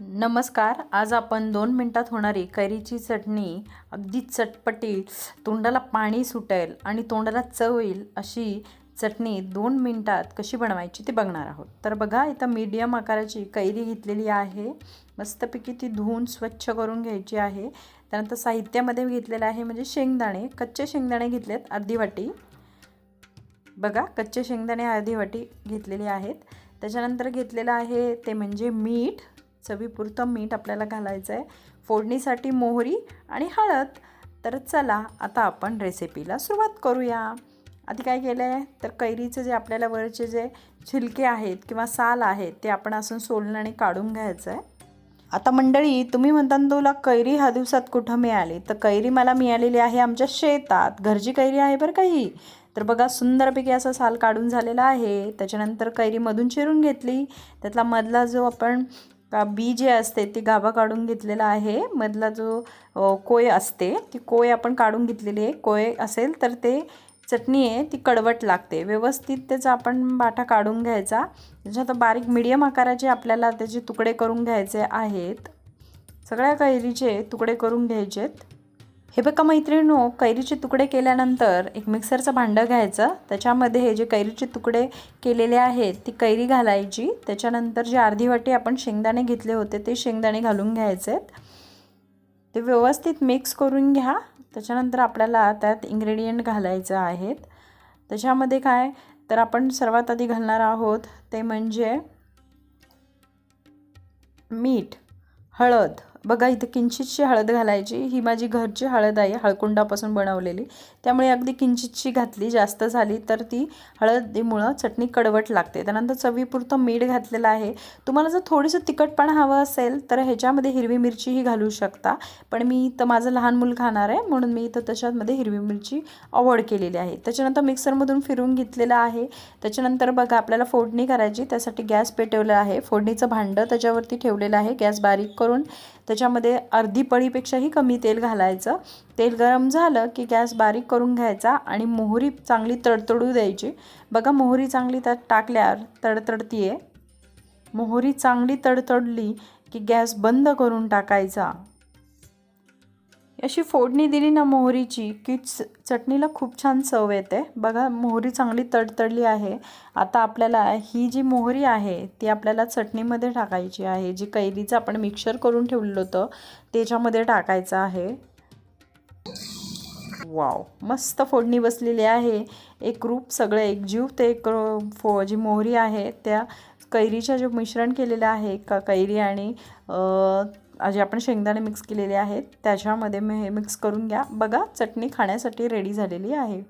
नमस्कार आज आपण दोन मिनटात होणारी कैरीची चटणी अगदी चटपटी तोंडाला पाणी सुटेल आणि तोंडाला चव येईल अशी चटणी दोन मिनटात कशी बनवायची ते बघणार आहोत. तर बघा इथं मीडियम आकाराची कैरी घेतलेली आहे. मस्तपैकी ती धुवून स्वच्छ करून घ्यायची आहे. त्यानंतर साहित्यामध्ये घेतलेलं आहे म्हणजे शेंगदाणे. कच्चे शेंगदाणे घेतलेत अर्धी वाटी. बघा कच्चे शेंगदाणे अर्धी वाटी घेतलेले आहेत. त्याच्यानंतर घेतलेलं आहे ते म्हणजे मीठ. चवीपुरतं मीठ आपल्याला घालायचं आहे. फोडणीसाठी मोहरी आणि हळद. तर चला आता आपण रेसिपीला सुरुवात करूया. आधी काय केलं आहे तर कैरीचे जे आपल्याला वरचे जे छिलके आहेत किंवा साल आहेत ते आपण असून सोलणं आणि काढून घ्यायचं आहे. आता मंडळी तुम्ही म्हणता ना तुला कैरी ह्या दिवसात कुठं मिळाली? तर कैरी मला मिळालेली आहे आमच्या शेतात. घरची कैरी आहे बरं काही तर बघा सुंदरपैकी असा साल काढून झालेला आहे. त्याच्यानंतर कैरीमधून चिरून घेतली. त्यातला मधला जो आपण का बी जे असते ती गाभा काढून घेतलेला आहे. मधला जो कोय असते ती कोय आपण काढून घेतलेली आहे. कोय असेल तर ते चटणी आहे ती कडवट लागते. व्यवस्थित त्याचा आपण बाटा काढून घ्यायचा. त्याच्यात बारीक मिडियम आकाराचे आपल्याला त्याचे तुकडे करून घ्यायचे आहेत. सगळ्या कैरीचे तुकडे करून घ्यायचेत. हे बघा मैत्रिणीनो कैरीचे तुकडे केल्यानंतर एक मिक्सरचं भांडं घ्यायचं. त्याच्यामध्ये हे जे कैरीचे तुकडे केलेले आहेत ती कैरी घालायची. त्याच्यानंतर जे अर्धी वाटी आपण शेंगदाणे घेतले होते ते शेंगदाणे घालून घ्यायचे. ते व्यवस्थित मिक्स करून घ्या. त्याच्यानंतर आपल्याला त्यात इंग्रेडियंट घालायचं आहेत त्याच्यामध्ये काय? तर आपण सर्वात आधी घालणार आहोत ते म्हणजे मीठ हळद बघा इथं किंचितशी हळद घालायची. ही माझी घरची हळद आहे हळकुंडापासून बनवलेली. त्यामुळे अगदी किंचितशी घातली जास्त झाली तर ती हळदीमुळं चटणी कडवट लागते. त्यानंतर चवीपुरतं मीठ घातलेलं आहे. तुम्हाला जर थोडंसं तिखटपणा हवं असेल तर ह्याच्यामध्ये हिरवी मिरचीही घालू शकता. पण मी इथं माझं लहान मूल खाणार आहे म्हणून मी इथं त्याच्यामध्ये हिरवी मिरची अवॉइड केलेली आहे. त्याच्यानंतर मिक्सरमधून फिरून घेतलेलं आहे. त्याच्यानंतर बघा आपल्याला फोडणी करायची त्यासाठी गॅस पेटवलं आहे. फोडणीचं भांडं त्याच्यावरती ठेवलेलं आहे. गॅस बारीक करून त्याच्यामध्ये अर्धी पळीपेक्षाही कमी तेल घालायचं. तेल गरम झालं की गॅस बारीक करून घ्यायचा आणि मोहरी चांगली तडतडू द्यायची. बघा मोहरी चांगली त्यात टाकल्यावर तडतडती आहे मोहरी चांगली तडतडली की गॅस बंद करून टाकायचा. अशी फोडणी दिली ना मोहरीची की चटणीला खूप छान चव येते. बघा मोहरी चांगली तडतडली आहे. आता आपल्याला ही जी मोहरी आहे ती आपल्याला चटणीमध्ये टाकायची आहे. जी कैरीचं आपण मिक्सर करून ठेवलेलं होतं त्याच्यामध्ये टाकायचं आहे. वाव मस्त फोडणी बसलेली आहे. एक रूप सगळं एकजीव ते एक फो जी मोहरी आहे त्या कैरीच्या जे मिश्रण केलेलं आहे का कैरी आणि जे आपण शेंगदाणे मिक्स केलेले आहेत त्याच्यामध्ये हे मिक्स करून घ्या. बघा चटणी खाण्यासाठी रेडी झालेली आहे.